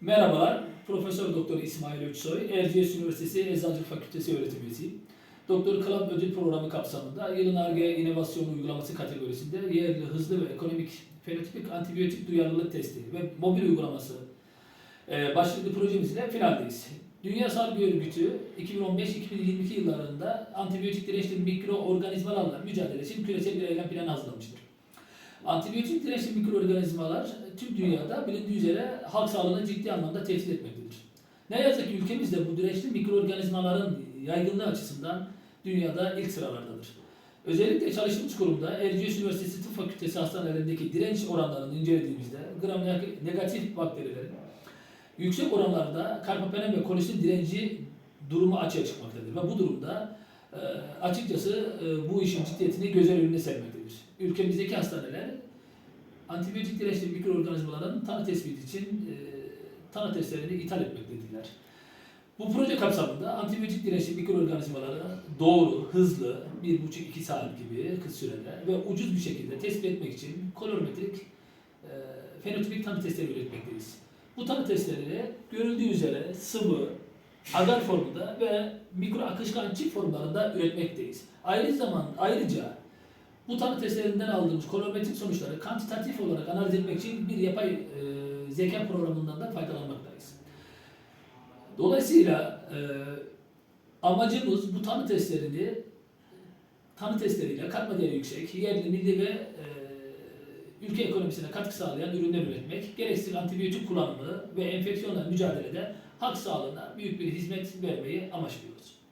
Merhabalar, Profesör Doktor İsmail Öçsoy, Erciyes Üniversitesi Eczacılık Fakültesi öğretim üyesiyim. Doktor Club Ödül Programı kapsamında yılın ARGE inovasyon uygulaması kategorisinde yerli, hızlı ve ekonomik fenotipik antibiyotik duyarlılık testi ve mobil uygulaması e, başlıklı projemizle finaldeyiz. Dünya Sağlık Örgütü 2015-2022 yıllarında antibiyotik dirençli mikroorganizmalarla mücadele için küresel bir eylem planı hazırlamıştır. Antibiyotik dirençli mikroorganizmalar tüm dünyada bilindiği üzere halk sağlığını ciddi anlamda tehdit etmektedir. Ne yazık ki ülkemizde bu dirençli mikroorganizmaların yaygınlığı açısından dünyada ilk sıralardadır. Özellikle çalıştığımız kurumda Erciyes Üniversitesi Tıp Fakültesi hastanelerindeki direnç oranlarını incelediğimizde gram negatif bakterilerin yüksek oranlarda karpapenem ve kolisin direnci durumu açığa çıkmaktadır. Ve bu durumda açıkçası e, bu işin ciddiyetini göz önüne sermektedir. Ülkemizdeki hastaneler antibiyotik dirençli mikroorganizmaların tanı tespiti için e, tanı testlerini ithal etmektedirler. Bu proje kapsamında antibiyotik dirençli mikroorganizmaları doğru, hızlı, 1,5-2 saat gibi kısa sürede ve ucuz bir şekilde tespit etmek için kolorimetrik e, fenotipik tanı testleri üretmekteyiz. Bu tanı testleri görüldüğü üzere sıvı, agar formunda ve mikro akışkan çift formlarında üretmekteyiz. Ayrıca zaman ayrıca bu tanı testlerinden aldığımız kolorimetrik sonuçları kantitatif olarak analiz etmek için bir yapay e, zeka programından da faydalanmaktayız. Dolayısıyla e, amacımız bu tanı testlerini tanı testleriyle katma değeri yüksek, yerli, milli ve e, ülke ekonomisine katkı sağlayan ürünler üretmek, gereksiz antibiyotik kullanımı ve enfeksiyonla mücadelede halk sağlığına büyük bir hizmet vermeyi amaçlıyoruz.